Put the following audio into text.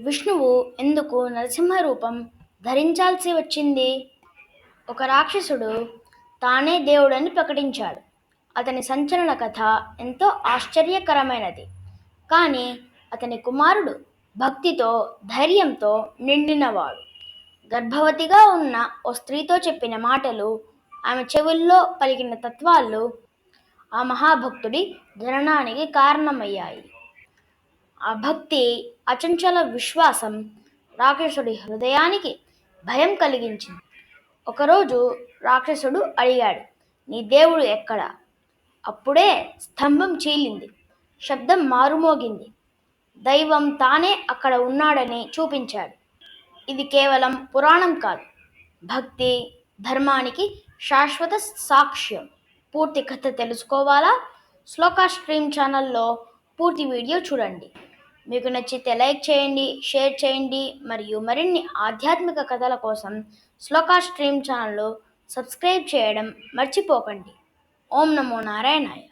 విష్ణువు ఎందుకు నరసింహ రూపం ధరించాల్సి వచ్చింది? ఒక రాక్షసుడు తానే దేవుడని ప్రకటించాడు. అతని సంచలన కథ ఎంతో ఆశ్చర్యకరమైనది. కానీ అతని కుమారుడు భక్తితో ధైర్యంతో నిండినవాడు. గర్భవతిగా ఉన్న ఓ స్త్రీతో చెప్పిన మాటలు ఆమె చెవుల్లో పలికిన తత్వాలు ఆ మహాభక్తుడి జననానికి కారణమయ్యాయి. భక్తి అచంచల విశ్వాసం రాక్షసుడి హృదయానికి భయం కలిగించింది. ఒకరోజు రాక్షసుడు అడిగాడు నీ దేవుడు ఎక్కడ? అప్పుడే స్తంభం చీలింది శబ్దం మారుమోగింది. దైవం తానే అక్కడ ఉన్నాడని చూపించాడు. ఇది కేవలం పురాణం కాదు. భక్తి ధర్మానికి శాశ్వత సాక్ష్యం. పూర్తి కథ తెలుసుకోవాలా? శ్లోకా స్ట్రీమ్ ఛానల్లో పూర్తి వీడియో చూడండి. మీకు నచ్చితే లైక్ చేయండి షేర్ చేయండి మరియు మరిన్ని ఆధ్యాత్మిక కథల కోసం శ్లోకా స్ట్రీమ్ ఛానల్లో సబ్స్క్రైబ్ చేయడం మర్చిపోకండి. ఓం నమో నారాయణాయ.